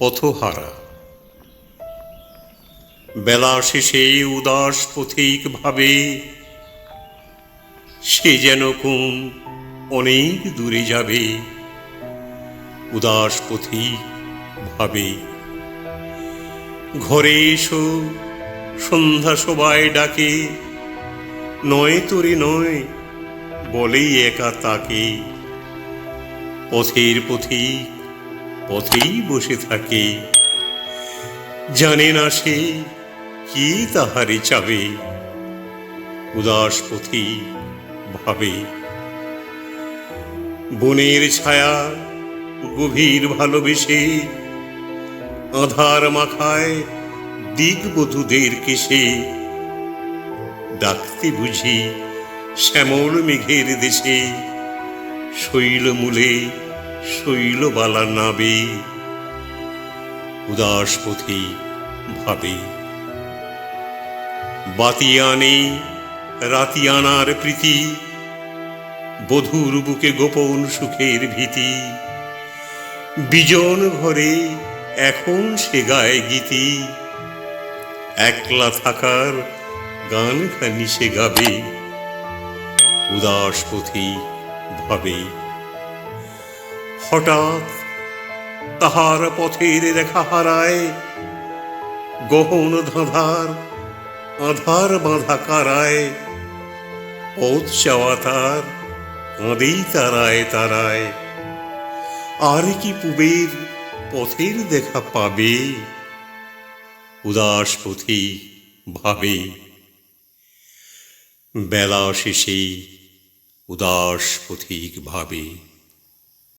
পথহারা। বেলা শেষে উদাস পথিক ভাবে সে যেন কোন অনেক দূরে যাবে। উদাস পথিক ভাবে ঘরে এসো, সন্ধ্যা সবাই ডাকে, নয় তোরে নয় বলেই একা তাকে। পথের পথিক পথেই বসে থাকে। জানে না সে কি তাহারে চাবে। উদাস পথি ভাবে। বনের ছায়া গভীর ভালোবেসে আধার মাখায় দিগবধূদের কেসে ডাকতে বুঝি শ্যামল মেঘের দেশে শৈল মূলে শৈলবালা নাবে উদাস পথি ভাবে। বাতিয়ানে রাতিয়ানার প্রীতি, বধুর বুকে গোপন সুখের ভীতি। বিজন ঘরে এখন সে গায় গীতি, একলা থাকার গান খানি সে গাবে উদাস পথি ভাবে। হঠাৎ তাহার পথের রেখা হারায় গহন ধাঁধার, আধার বাঁধা কারায়। পথ চাওয়া তার, কাঁদেই তারায় তারায়। আর কি পুবের পথের দেখা পাবে? উদাস পথি ভাবে। বেলা শেষে উদাস পথিক ভাবে।